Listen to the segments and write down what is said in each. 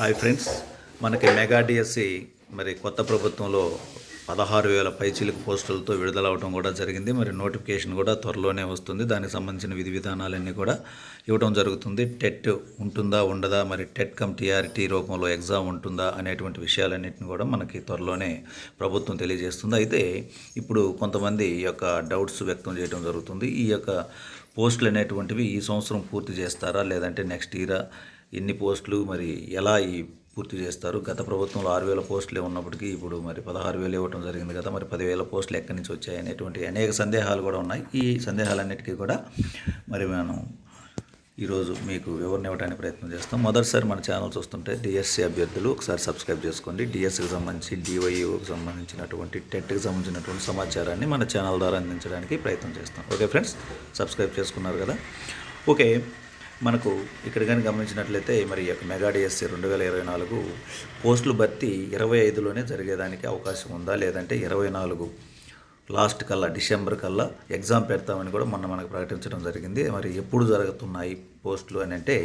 Hi friends. మనకి mega DSC మరి కొత్త ప్రభుత్వంలో పదహారు వేల పైచీలకు పోస్టులతో విడుదలవడం కూడా జరిగింది. మరి నోటిఫికేషన్ కూడా త్వరలోనే వస్తుంది. దానికి సంబంధించిన విధి విధానాలన్నీ కూడా ఇవ్వడం జరుగుతుంది. టెట్ ఉంటుందా ఉండదా? మరి టెట్ కమ్ టీఆర్టీ రూపంలో ఎగ్జామ్ ఉంటుందా అనేటువంటి విషయాలన్నింటిని కూడా మనకి త్వరలోనే ప్రభుత్వం తెలియజేస్తుంది. అయితే ఇప్పుడు కొంతమంది ఈ యొక్క డౌట్స్ వ్యక్తం చేయడం జరుగుతుంది. ఈ యొక్క పోస్టులు అనేటువంటివి ఈ సంవత్సరం పూర్తి చేస్తారా? లేదంటే నెక్స్ట్ ఇయరా? ఇన్ని పోస్టులు మరి ఎలా ఈ పూర్తి చేస్తారు? గత ప్రభుత్వంలో ఆరు వేల పోస్టులే ఉన్నప్పటికీ ఇప్పుడు మరి పదహారు వేలు ఇవ్వడం జరిగింది కదా మరి పదివేల పోస్టులు ఎక్కడి నుంచి వచ్చాయి అనేటువంటి అనేక సందేహాలు కూడా ఉన్నాయి. ఈ సందేహాలన్నిటికీ కూడా మరి మనం ఈరోజు మీకు వివరణ ఇవ్వడానికి ప్రయత్నం చేస్తాం. మొదటిసారి మన ఛానల్ చూస్తుంటే డిఎస్సి అభ్యర్థులు ఒకసారి సబ్స్క్రైబ్ చేసుకోండి. డిఎస్సికి సంబంధించి డివైఓకి సంబంధించినటువంటి టెట్కి సంబంధించినటువంటి సమాచారాన్ని మన ఛానల్ ద్వారా అందించడానికి ప్రయత్నం చేస్తాం. ఓకే ఫ్రెండ్స్ సబ్స్క్రైబ్ చేసుకున్నారు కదా? ఓకే. మనకు ఇక్కడ కానీ గమనించినట్లయితే మరి యొక్క మెగాడిఎస్సీ రెండు వేల ఇరవై నాలుగు పోస్టులు భర్తీ ఇరవై ఐదులోనే జరిగేదానికి అవకాశం ఉందా? లేదంటే ఇరవై నాలుగు లాస్ట్ కల్లా డిసెంబర్ కల్లా ఎగ్జామ్ పెడతామని కూడా మొన్న మనకు ప్రకటించడం జరిగింది. మరి ఎప్పుడు జరుగుతున్నాయి పోస్టులు అని అంటే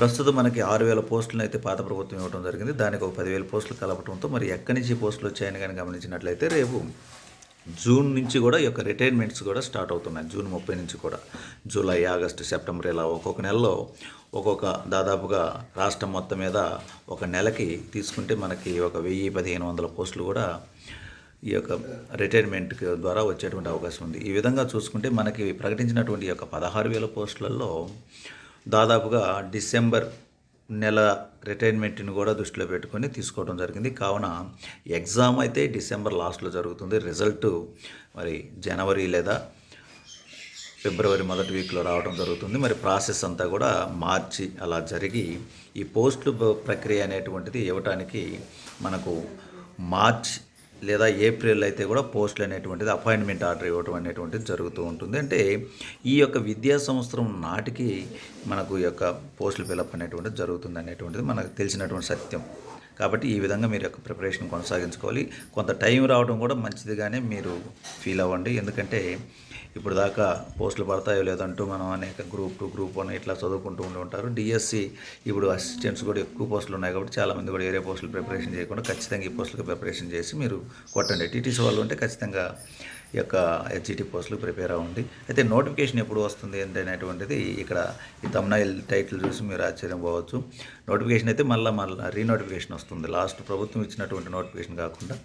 ప్రస్తుతం మనకి ఆరు వేల పోస్టులను అయితే పాత ప్రభుత్వం ఇవ్వడం జరిగింది. దానికి ఒక పదివేల పోస్టులు కలపడంతో మరి ఎక్కడి నుంచి పోస్టులు వచ్చాయని కానీ గమనించినట్లయితే రేపు జూన్ నుంచి కూడా ఈ యొక్క రిటైర్మెంట్స్ కూడా స్టార్ట్ అవుతున్నాయి. జూన్ ముప్పై నుంచి కూడా. జూలై ఆగస్టు సెప్టెంబర్ ఇలా ఒక్కొక్క నెలలో ఒక్కొక్క దాదాపుగా రాష్ట్రం మొత్తం మీద ఒక నెలకి తీసుకుంటే మనకి ఒక వెయ్యి పదిహేను వందల పోస్టులు కూడా ఈ యొక్క రిటైర్మెంట్ ద్వారా వచ్చేటువంటి అవకాశం ఉంది. ఈ విధంగా చూసుకుంటే మనకి ప్రకటించినటువంటి యొక్క పదహారు వేల పోస్టులలో దాదాపుగా డిసెంబర్ నెల రిటైర్మెంట్ని కూడా దృష్టిలో పెట్టుకొని తీసుకోవడం జరిగింది. కావున ఎగ్జామ్ అయితే డిసెంబర్ లాస్ట్లో జరుగుతుంది. రిజల్ట్ మరి జనవరి లేదా ఫిబ్రవరి మొదటి వీక్లో రావడం జరుగుతుంది. మరి ప్రాసెస్ అంతా కూడా మార్చి అలా జరిగి ఈ పోస్టులు ప్రక్రియ అనేటువంటిది ఇవ్వటానికి మనకు మార్చ్ లేదా ఏప్రిల్ అయితే కూడా పోస్టులు అనేటువంటిది అపాయింట్మెంట్ ఆర్డర్ ఇవ్వడం అనేటువంటిది జరుగుతూ ఉంటుంది. అంటే ఈ యొక్క విద్యా సంవత్సరం నాటికి మనకు ఈ యొక్క పోస్టులు ఫిలప్ అనేటువంటిది జరుగుతుంది అనేటువంటిది మనకు తెలిసినటువంటి సత్యం. కాబట్టి ఈ విధంగా మీరు యొక్క ప్రిపరేషన్ కొనసాగించుకోవాలి. కొంత టైం రావడం కూడా మంచిదిగానే మీరు ఫీల్ అవ్వండి. ఎందుకంటే ఇప్పుడు దాకా పోస్టులు పడతాయో లేదంటూ మనం అనేక గ్రూప్ టూ గ్రూప్ వన్ ఇట్లా చదువుకుంటూ ఉండి ఉంటారు. డిఎస్సి ఇప్పుడు అసిస్టెంట్స్ కూడా ఎక్కువ పోస్టులు ఉన్నాయి కాబట్టి చాలామంది కూడా ఏరే పోస్టులు ప్రిపరేషన్ చేయకుండా ఖచ్చితంగా ఈ పోస్టులకు ప్రిపరేషన్ చేసి మీరు కొట్టండి. టీటీసీ వాళ్ళు ఉంటే ఖచ్చితంగా ఈ యొక్క హెచ్జిటి పోస్టులు ప్రిపేర్ అవ్వండి. అయితే నోటిఫికేషన్ ఎప్పుడు వస్తుంది ఏంటి అనేటువంటిది ఇక్కడ ఈ తమ్నాయిల్ టైటిల్ చూసి మీరు ఆశ్చర్యం పోవచ్చు. నోటిఫికేషన్ అయితే మళ్ళీ మళ్ళీ రీనోటిఫికేషన్ వస్తుంది. లాస్ట్ ప్రభుత్వం ఇచ్చినటువంటి నోటిఫికేషన్ కాకుండా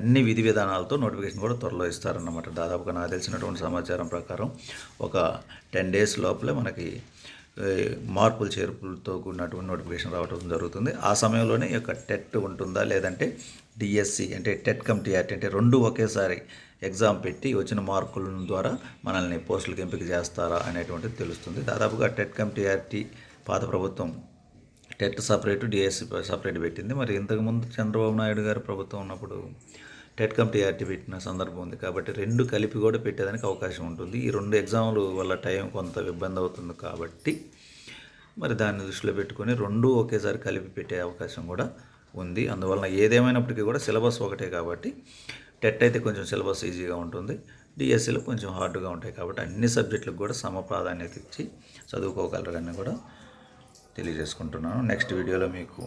అన్ని విధి విధానాలతో నోటిఫికేషన్ కూడా త్వరలో ఇస్తారన్నమాట. దాదాపుగా నాకు తెలిసినటువంటి సమాచారం ప్రకారం ఒక టెన్ డేస్ లోపలే మనకి మార్పులు చేర్పులతో కూడినటువంటి నోటిఫికేషన్ రావడం జరుగుతుంది. ఆ సమయంలోనే ఈ యొక్క టెట్ ఉంటుందా? లేదంటే డిఎస్సి అంటే టెట్ కమ్ టీఆర్టీ అంటే రెండు ఒకేసారి ఎగ్జామ్ పెట్టి వచ్చిన మార్కుల ద్వారా మనల్ని పోస్టులకు ఎంపిక చేస్తారా అనేటువంటిది తెలుస్తుంది. దాదాపుగా టెట్ కమ్ టీఆర్టీ పాత ప్రభుత్వం టెట్ సపరేట్ డిఎస్సి సపరేట్ పెట్టింది. మరి ఇంతకుముందు చంద్రబాబు నాయుడు గారు ప్రభుత్వం ఉన్నప్పుడు టెట్ కమ్ టీఆర్టీ పెట్టిన సందర్భం ఉంది. కాబట్టి రెండు కలిపి కూడా పెట్టేదానికి అవకాశం ఉంటుంది. ఈ రెండు ఎగ్జామ్లు వల్ల టైం కొంత ఇబ్బంది అవుతుంది కాబట్టి మరి దాన్ని దృష్టిలో పెట్టుకొని రెండు ఒకేసారి కలిపి పెట్టే అవకాశం కూడా ఉంది. అందువలన ఏదేమైనప్పటికీ కూడా సిలబస్ ఒకటే కాబట్టి టెట్ అయితే కొంచెం సిలబస్ ఈజీగా ఉంటుంది. డిఎస్సిలో కొంచెం హార్డ్గా ఉంటాయి కాబట్టి అన్ని సబ్జెక్టులకు కూడా సమ ప్రాధాన్యత ఇచ్చి చదువుకోగలరని కూడా తెలియజేసుకుంటున్నాను. నెక్స్ట్ వీడియోలో మీకు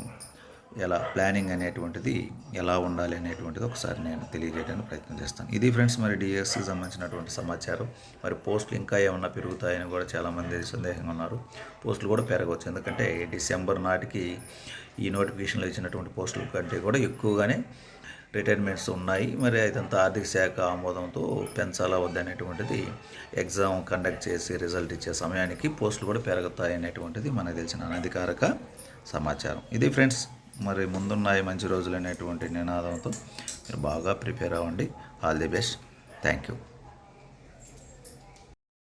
ఎలా ప్లానింగ్ అనేటువంటిది ఎలా ఉండాలి అనేటువంటిది ఒకసారి నేను తెలియజేయడానికి ప్రయత్నం చేస్తాను. ఇది ఫ్రెండ్స్ మరి డిఎస్సికి సంబంధించినటువంటి సమాచారం. మరి పోస్టులు ఇంకా ఏమన్నా పెరుగుతాయని కూడా చాలామంది సందేహంగా ఉన్నారు. పోస్టులు కూడా పెరగవచ్చు. ఎందుకంటే డిసెంబర్ నాటికి ఈ నోటిఫికేషన్లో ఇచ్చినటువంటి పోస్టుల కంటే కూడా ఎక్కువగానే రిటైర్మెంట్స్ ఉన్నాయి. మరి అదంతా ఆర్థిక శాఖ ఆమోదంతో పెంచాలా వద్దనేటువంటిది ఎగ్జామ్ కండక్ట్ చేసి రిజల్ట్ ఇచ్చే సమయానికి పోస్టులు కూడా పెరుగుతాయి అనేటువంటిది మనకు తెలిసిన అనధికారిక సమాచారం. ఇది ఫ్రెండ్స్ మరి ముందున్నాయి మంచి రోజులు అనేటువంటి నినాదంతో మీరు బాగా ప్రిపేర్ అవ్వండి. All the best. Thank you.